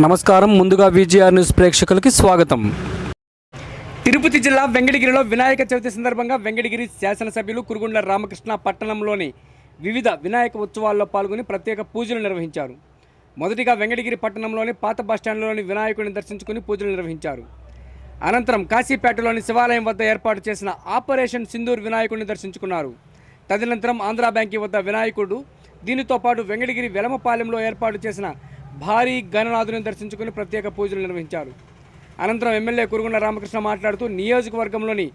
నమస్కారం. ముందుగా VGR news ప్రేక్షకులకి స్వాగతం. తిరుపతి జిల్లా వెంకటగిరిలో వినాయక చవితి సందర్భంగా వెంకటగిరి శాసనసభ్యులు కురుగుండ్ల రామకృష్ణ పట్టణంలోని వివిధ వినాయక ఉత్సవాల్లో పాల్గొని ప్రత్యేక పూజలు నిర్వహించారు. మొదటిగా వెంకటగిరి పట్టణంలోని పాత బస్టాండ్లోని వినాయకుడిని దర్శించుకుని పూజలు నిర్వహించారు. అనంతరం కాశీపేటలోని శివాలయం వద్ద ఏర్పాటు చేసిన ఆపరేషన్ సింధూర్ వినాయకుడిని దర్శించుకున్నారు. తదనంతరం ఆంధ్రా బ్యాంకీ వద్ద వినాయకుడు దీనితో పాటు వెంకటగిరి వెలమపాలెంలో ఏర్పాటు చేసిన భారీ గణనాథుని దర్శించుకుని ప్రత్యేక పూజలు నిర్వహించారు. అనంతరం ఎమ్మెల్యే కురుగుండ రామకృష్ణ మాట్లాడుతూ నియోజకవర్గంలోని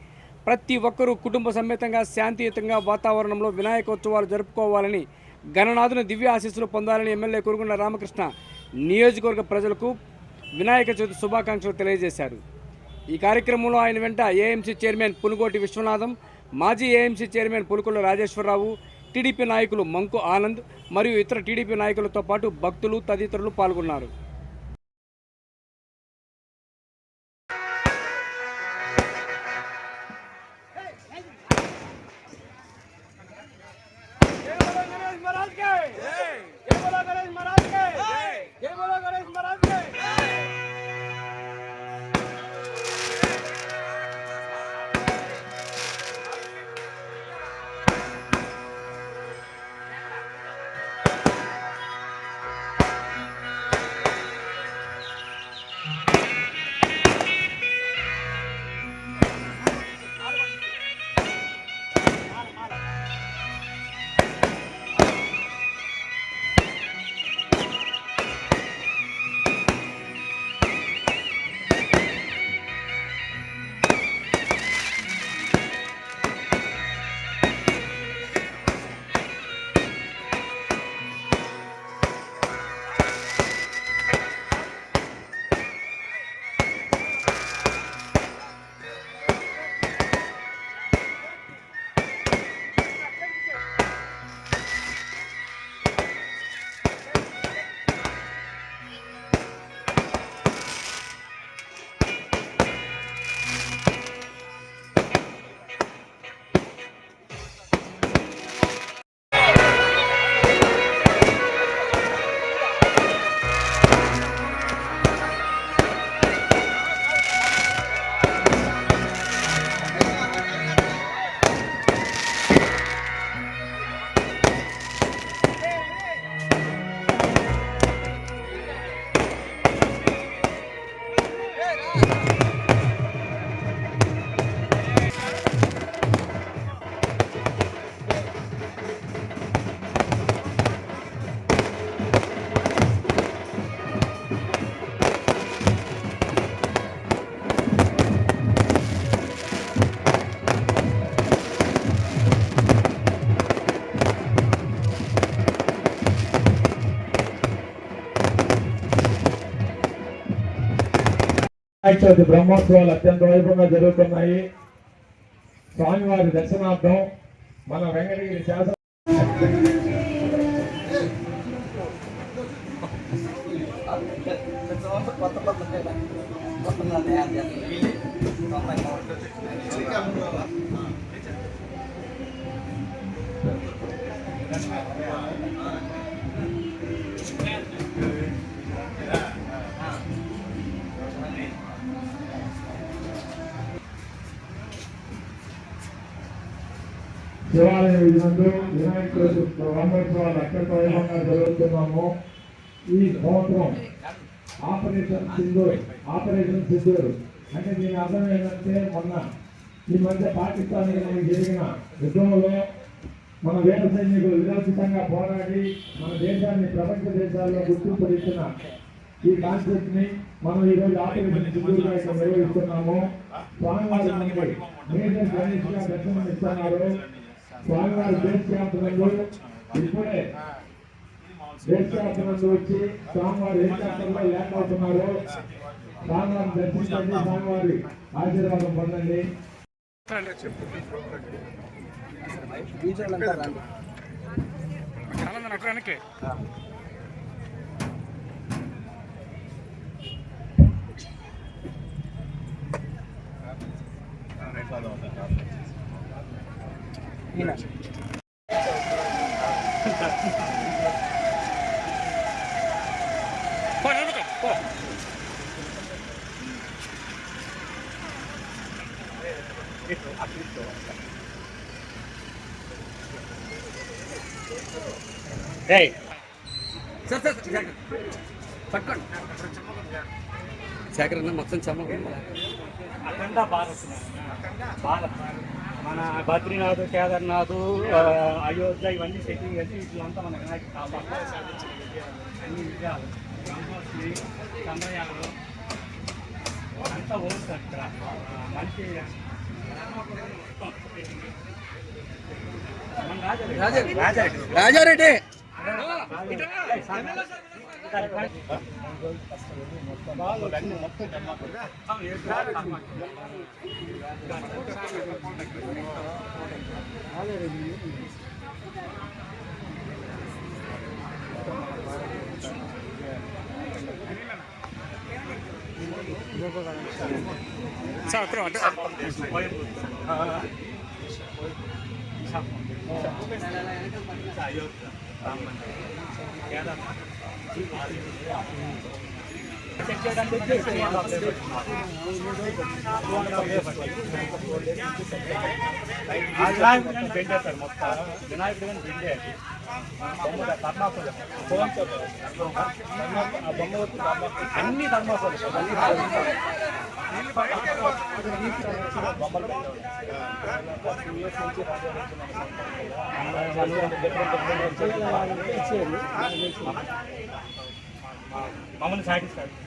ప్రతి ఒక్కరూ కుటుంబ సమేతంగా శాంతియుతంగా వాతావరణంలో వినాయకోత్సవాలు జరుపుకోవాలని గణనాథుని దివ్య ఆశీస్సులు పొందాలని ఎమ్మెల్యే కురుగుండ రామకృష్ణ నియోజకవర్గ ప్రజలకు వినాయక చవితి శుభాకాంక్షలు తెలియజేశారు. ఈ కార్యక్రమంలో ఆయన వెంట ఏఎంసీ చైర్మన్ పునుగోటి విశ్వనాథం మాజీ AMC chairman Pulukula Rajeswara Rao TDP నాయకులు మంకు ఆనంద్ మరియు ఇతర టీడీపీ నాయకులతో పాటు భక్తులు తదితరులు పాల్గొన్నారు. చవితి బ్రహ్మోత్సవాలు అత్యంత వైభవంగా జరుగుతున్నాయి. స్వామివారి దర్శనార్థం మన వెంకటగిరి శాసన శివాలయం వినాయక బ్రహ్మోత్సవాలు అత్యంత జరుగుతున్నాము. ఈ సంవత్సరం ఆపరేషన్ సింధూర్ ఆపరేషన్ సింధూర్. అంటే దీని అర్థం ఏంటంటే మొన్న ఈ మధ్య పాకిస్తాన్ మనకి జరిగిన యుద్ధంలో మన వేద సైనికులు విరోచితంగా పోరాడి మన దేశాన్ని ప్రపంచ దేశాల్లో గుర్తింపు ఇచ్చిన ఈ కాన్సెప్ట్ని మనం ఈ రోజు ఆపరేషన్ సింధూర్గా నిర్వహిస్తున్నాము. స్వామివారి మేజర్ గణేష్ దర్శనం ఇస్తున్నారు స్వామివారి బేస్ క్యాంప్ నందు ఇప్పుడే బేస్ క్యాంప్ నందు వచ్చి స్వామివారి హెలికాప్టర్లో ల్యాండ్ అవుతున్నారు స్వామివారిని దర్శించండి స్వామివారి ఆశీర్వాదం పొందండి పో, నిలబెట్టు, Hey. Sir, sir, sir. పట్టుకోండి శేఖర్ మొత్తం చమ్మకుండా అఖండ భారత్ భారత్ మన బద్రీనాథ్ కేదార్నాథ్ అయోధ్య ఇవన్నీ సెట్టింగ్ చేసి ఇట్లంతా మన వినాయక అన్ని చంద్రయానం అంతా ఓల్డ్ అక్కడ. మంచి. రాజారెడ్డి. రాజారెడ్డి. సార్ అక్కడ అంటే వినాయకుడు కానీ బెండే సార్ మొత్తం వినాయకుడు కానీ బెండే అది అన్ని ధర్మాసాలు మమ్మల్ని బొమ్మ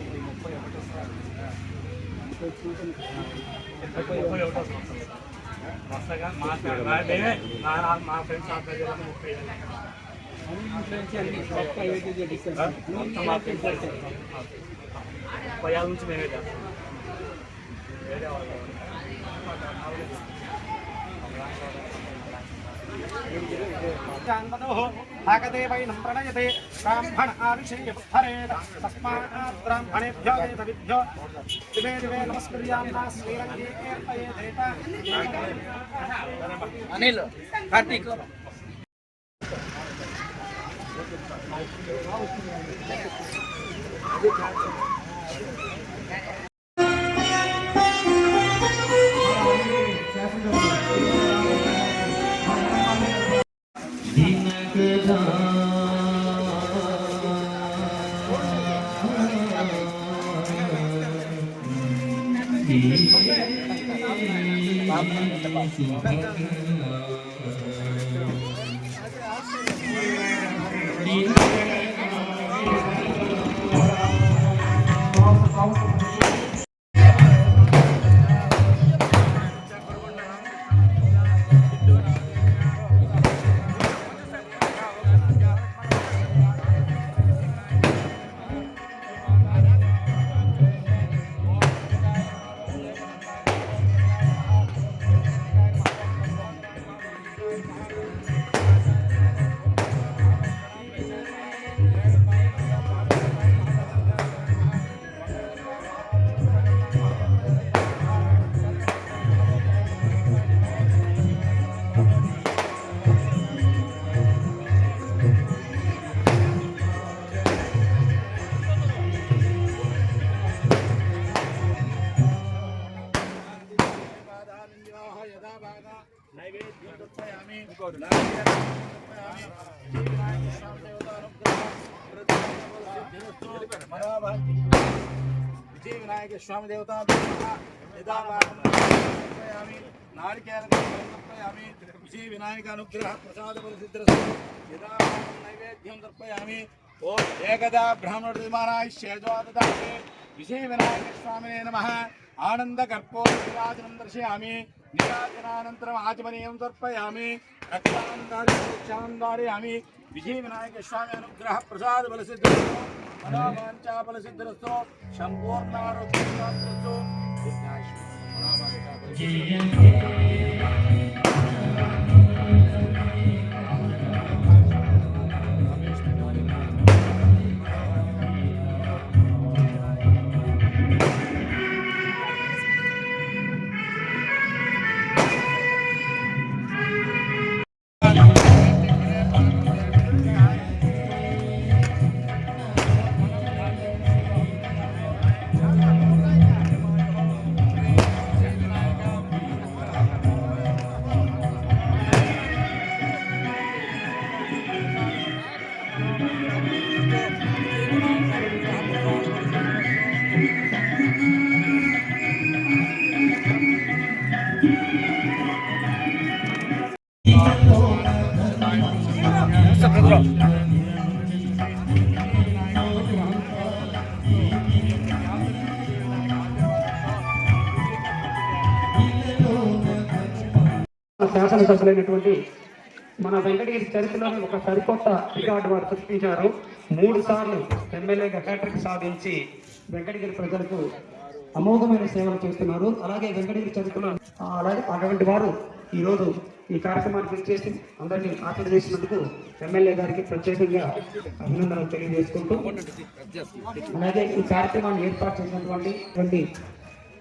ఇది ముప్పై ఒకటో ముప్పై ఒకటో సంవత్సరం వరుసగా మాట్లాడే మా ఫ్రెండ్స్ ఆఫీస్ ముప్పై ముప్పై ఏళ్ళ నుంచి మేమే చేస్తాం వేరే వాళ్ళు प्रणयते ब्राह्मण आविषेय हरेण तस्मात् वेदविभ्यो दिवे दिवे अनिल कार्तिक। Thank you. ಸಿದ್ಧಿವಿನಾಯಕ ಸ್ವಾಮಿ ದೇವತಾ ಯದಾಮಿ ನಾರಿಕೇಲ ಸಮರ್ಪಯಾಮಿ ಶ್ರೀ ವಿನಾಯಕ ಅನುಗ್ರಹ ಪ್ರಸಾದ ಪರಿಸಿದ್ರ ಯದಾ ನೈವೇದ್ಯಂ ಸಮರ್ಪಯಾಮಿ ಓಂ ಏಕದಾ ಬ್ರಾಹ್ಮಣ ವಿಮಾನಾಯ ಶೇಜೋದದಾಮಿ ವಿಜಯ ವಿನಾಯಕ ಸ್ವಾಮಿನೇ ನಮಃ ಆನಂದ ಕರ್ಪೂರ ವಿರಾಜನಂ ದರ್ಶಯಾಮಿ निराजनानन्तरम् आचमनीयं तर्पयामि रक्तान्दारि मोक्षान्दारयामि विजयविनायकस्वामि अनुग्रहप्रसादबलसिद्धं ప్రసాద బలసిద్ధిరస్తు శాసనసభ్యులైనటువంటి మన వెంకటగిరి చరిత్రలోని ఒక సరికొత్త రికార్డు వారు సృష్టించారు. మూడు సార్లు ఎమ్మెల్యేగా హ్యాట్రిక్ సాధించి వెంకటగిరి ప్రజలకు అమోఘమైన సేవలు చేస్తున్నారు. అలాగే వెంకటగిరి చరిత్రలో అలాగే అటువంటి వారు ఈరోజు ఈ కార్యక్రమానికి చేసి అందరినీ ఆశీర్వదించినందుకు ఎమ్మెల్యే గారికి ప్రత్యేకంగా అభినందనలు తెలియజేసుకుంటూ అలాగే ఈ కార్యక్రమాన్ని ఏర్పాటు చేసినటువంటిటువంటి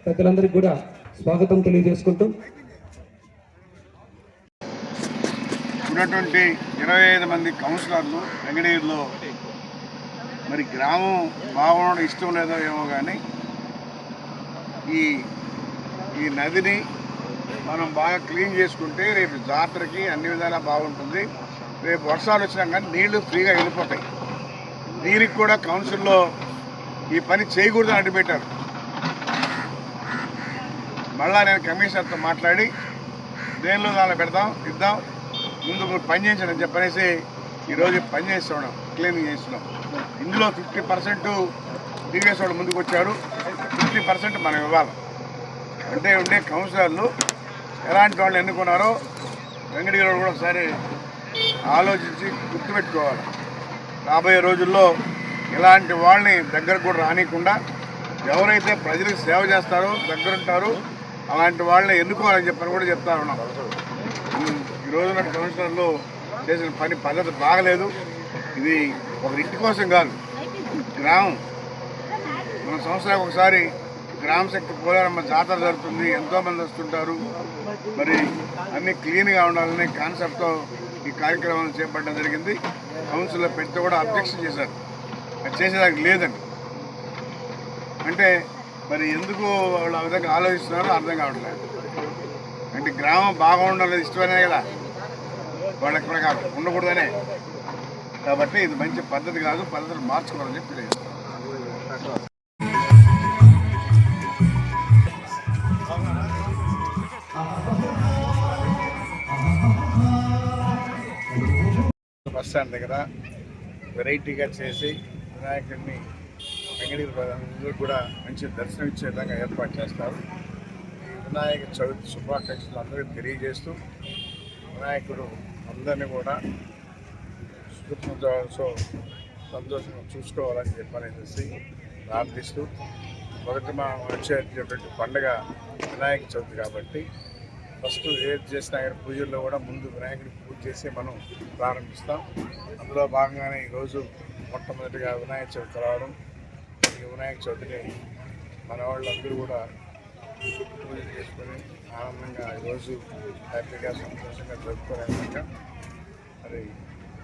పెద్దలందరికీ కూడా స్వాగతం తెలియజేసుకుంటూ. ఉన్నటువంటి ఇరవై ఐదు మంది కౌన్సిలర్లు వెంకటగిరిలో మరి గ్రామం బాగుండడం ఇష్టం లేదో ఏమో కానీ ఈ ఈ నదిని మనం బాగా క్లీన్ చేసుకుంటే రేపు జాతరకి అన్ని విధాలా బాగుంటుంది. రేపు వర్షాలు వచ్చినా కానీ నీళ్ళు ఫ్రీగా వెళ్ళిపోతాయి. దీనికి కూడా కౌన్సిల్లో ఈ పని చేయకూడదని అడ్డుపెట్టారు మళ్ళా నేను కమిషనర్తో మాట్లాడి దేనిలో దానిలో పెడదాం ఇద్దాం ముందు మీరు పని చేయించడం అని చెప్పనేసి ఈరోజు పని చేస్తున్నాం క్లీనింగ్ చేస్తున్నాం. ఇందులో ఫిఫ్టీ పర్సెంట్ టీవీఎస్ వాళ్ళు ముందుకు వచ్చారు ఫిఫ్టీ పర్సెంట్ మనం ఇవ్వాలి. అంటే ఉండే కౌన్సిలర్లు ఎలాంటి వాళ్ళు ఎన్నుకున్నారో వెంకటగిరి వాళ్ళు కూడా ఒకసారి ఆలోచించి గుర్తుపెట్టుకోవాలి. రాబోయే రోజుల్లో ఇలాంటి వాళ్ళని దగ్గరకు కూడా రానియకుండా ఎవరైతే ప్రజలకు సేవ చేస్తారో దగ్గరుంటారో అలాంటి వాళ్ళని ఎన్నుకోవాలని చెప్పని కూడా చెప్తా ఉన్నాం. ఈరోజు ఈ కమిషనర్లు చేసిన పని పద్ధతి బాగలేదు. ఇది ఒక ఇంటి కోసం కాదు. గ్రామం. మన సంవత్సరానికి ఒకసారి గ్రామ శక్తి పోలేరమ్మ జాతర జరుగుతుంది. ఎంతోమంది వస్తుంటారు. మరి అన్ని క్లీన్గా ఉండాలనే కాన్సెప్ట్తో ఈ కార్యక్రమాన్ని చేపట్టడం జరిగింది. కౌన్సిల్లో పెడితే కూడా అబ్జెక్షన్ చేశారు. అది చేసేదానికి లేదండి. అంటే మరి ఎందుకు వాళ్ళు ఆ విధంగా ఆలోచిస్తున్నారో అర్థం కావట్లేదు. అంటే గ్రామం బాగుండాలి ఇష్టమనే కదా. వాళ్ళకి ప్రకారం ఉండకూడదనే. కాబట్టి ఇది మంచి పద్ధతి కాదు పద్ధతులు మార్చుకోవాలని చెప్పి బస్ స్టాండ్ దగ్గర వెరైటీగా చేసి వినాయకుడిని వెంకటగిరి ప్రజలందరూ కూడా మంచి దర్శనం ఇచ్చే విధంగా ఏర్పాటు చేస్తారు. ఈ వినాయక చవితి శుభాకాంక్షలు అందరికీ తెలియజేస్తూ వినాయకుడు అందరినీ కూడా సుఖ సంతోషంగా చూసుకోవాలని చెప్పనేసి ప్రార్థిస్తూ మొదటి మా వచ్చేటటువంటి పండుగ వినాయక చవితి కాబట్టి ఫస్ట్ ఏది చేసిన ఆయన పూజల్లో కూడా ముందు వినాయకుడి పూజ చేసి మనం ప్రారంభిస్తాం. అందులో భాగంగానే ఈరోజు మొట్టమొదటిగా వినాయక చవితి రావడం. ఈ వినాయక చవితిని మన వాళ్ళందరూ కూడా పూజ చేసుకొని ఆనందంగా ఈరోజు హ్యాపీగా సంతోషంగా జరుపుకునే విధంగా మరి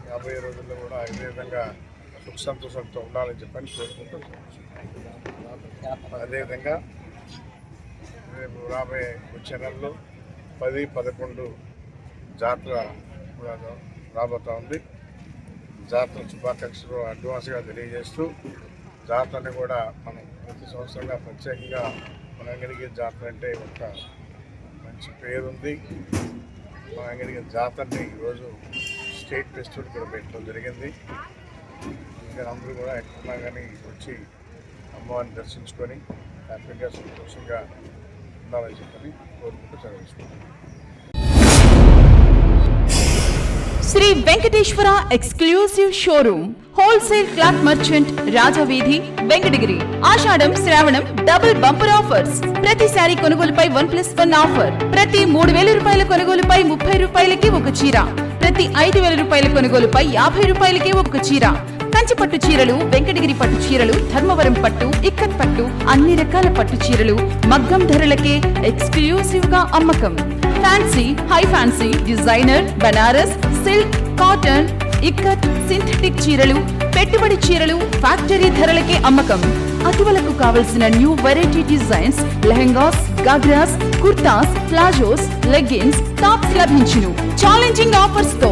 రాబోయే రోజుల్లో కూడా ఇదే విధంగా సుఖ సంతోషాలతో ఉండాలని చెప్పని కోరుకుంటూ అదేవిధంగా రేపు రాబోయే వచ్చే నెలలో పది పదకొండు జాతర కూడా రాబోతా ఉంది. జాతర శుభాకాంక్షలు అడ్వాన్స్గా తెలియజేస్తూ జాతరని కూడా మనం ప్రతి సంవత్సరంగా ప్రత్యేకంగా మన అంగడికి జాతర అంటే ఒక మంచి పేరుంది. మన అంగడికి జాతరని ఈరోజు స్టేట్ ఫెస్టివల్ కూడా పెట్టడం జరిగింది. ఇంకా అందరూ కూడా ఎక్కడున్నా కానీ వచ్చి అమ్మవారిని దర్శించుకొని హ్యాపీగా సంతోషంగా ఉండాలని చెప్పని కోరుకుంటూ Sri Venkateswara exclusive showroom wholesale cloth merchant Rajaveedhi Venkatagiri. ఆషాఢం శ్రావణం డబుల్ బంపర్ ఆఫర్స్ ప్రతి శారీ కొనుగోలుపై వన్ ప్లస్ వన్ ఆఫర్ ప్రతి మూడు వేల రూపాయల కొనుగోలుపై ముప్పై రూపాయలకి ఒక చీర. ప్రతి ఐదు వేల రూపాయల కొనుగోలుపై యాభై రూపాయలకి ఒక చీర. కంచి పట్టు చీరలు వెంకటగిరి పట్టు చీరలు ధర్మవరం పట్టు ఇక్కత్ పట్టు అన్ని రకాల పట్టు చీరలు మగ్గం ధరలకే ఎక్స్క్లూసివ్గా అమ్మకం. Fancy high fancy designer Banaras silk cotton ikat synthetic చీరలు పెట్టుబడి చీరలు ఫ్యాక్టరీ ధరలకే అమ్మకం. అటువలకు కావలసిన new variety designs lehengas ghagras kurtas palazzos leggings tops లభించును. ఛాలెంజింగ్ ఆఫర్స్తో.